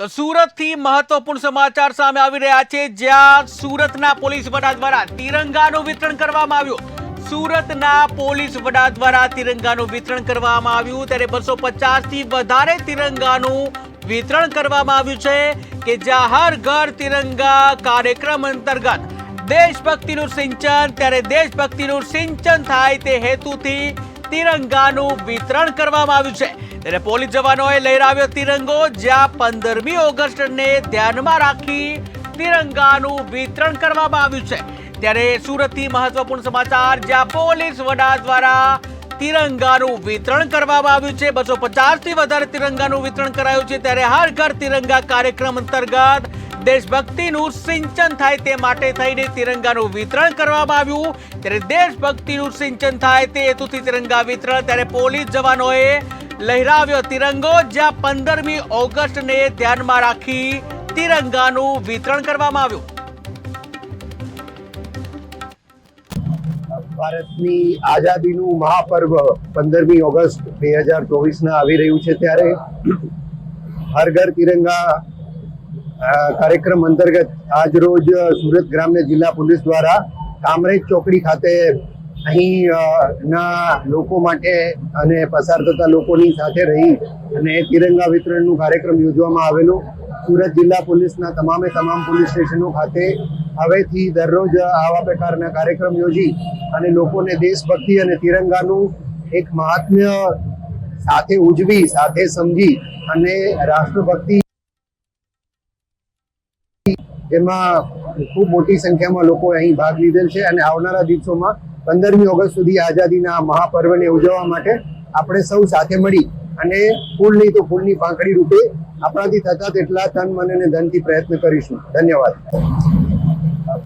તો સુરતથી મહત્વપૂર્ણ સમાચાર સામે આવી રહ્યા છે. જ્યાં સુરતના પોલીસ વડા દ્વારા તિરંગાનું વિતરણ કરવામાં આવ્યું. સુરતના પોલીસ વડા દ્વારા તિરંગાનું વિતરણ કરવામાં આવ્યું. ત્યારે બસો થી વધારે તિરંગાનું વિતરણ કરવામાં આવ્યું છે કે જ્યાં હર ઘર તિરંગા કાર્યક્રમ અંતર્ગત દેશભક્તિનું સિંચન, ત્યારે દેશભક્તિનું સિંચન થાય તે હેતુથી તિરંગાનું વિતરણ કરવામાં આવ્યું છે. ત્યારે પોલીસ જવાનોએ લહેરાવ્યો તિરંગો, જ્યાં પંદરમી ઓગસ્ટને ધ્યાનમાં રાખી તિરંગાનું વિતરણ કરવામાં આવ્યું છે. ત્યારે સુરતથી મહત્વપૂર્ણ સમાચાર, જ્યાં પોલીસ વડા દ્વારા તિરંગાનું વિતરણ કરવામાં આવ્યું છે. બસો પચાસથી વધારે તિરંગાનું વિતરણ કરાયું છે. ત્યારે હર ઘર તિરંગા કાર્યક્રમ અંતર્ગત દેશભક્તિનું સિંચન થાય તે માટે થઈને તિરંગાનું વિતરણ કરવામાં આવ્યું. ત્યારે દેશભક્તિનું સિંચન થાય તે હેતુથી તિરંગા વિતરણ. ત્યારે પોલીસ જવાનોએ લહેરાવ્યો તિરંગો, જ્યાં પંદરમી ઓગસ્ટને ધ્યાનમાં રાખી તિરંગાનું વિતરણ કરવામાં આવ્યું. ભારતની આઝાદીનું મહાપર્વ પંદરમી ઓગસ્ટ બે હજાર ચોવીસના આવી રહ્યું છે ત્યારે હર ઘર તિરંગા કાર્યક્રમ અંતર્ગત આજ રોજ સુરત ગ્રામ્ય જિલ્લા પોલીસ દ્વારા કામરેજ ચોકડી ખાતે અહીં ના લોકો માટે અને પસાર થતા લોકોની સાથે રહી અને તિરંગા વિતરણનું કાર્યક્રમ યોજવામાં આવેલો. સુરત જિલ્લા પોલીસના તમામે તમામ પોલીસ સ્ટેશનો ખાતે હવેથી દરરોજ આવા પ્રકારના કાર્યક્રમ યોજી અને લોકોને દેશભક્તિ અને તિરંગાનું એક મહાત્મ્ય સાથે ઉજવી, સાથે સમજી અને રાષ્ટ્રભક્તિ જેમાં ખૂબ મોટી સંખ્યામાં લોકો અહીં ભાગ લીધેલ છે અને આવનારા દિવસોમાં પંદરમી ઓગસ્ટ સુધી આઝાદીના મહાપર્વને ઉજવવા માટે આપણે સૌ સાથે મળી અને ફૂલ નહીં તો ફૂલની પાંખડી રૂપે આપણાથી થતા તેટલા તન મન અને ધનથી પ્રયત્ન કરીશું. ધન્યવાદ.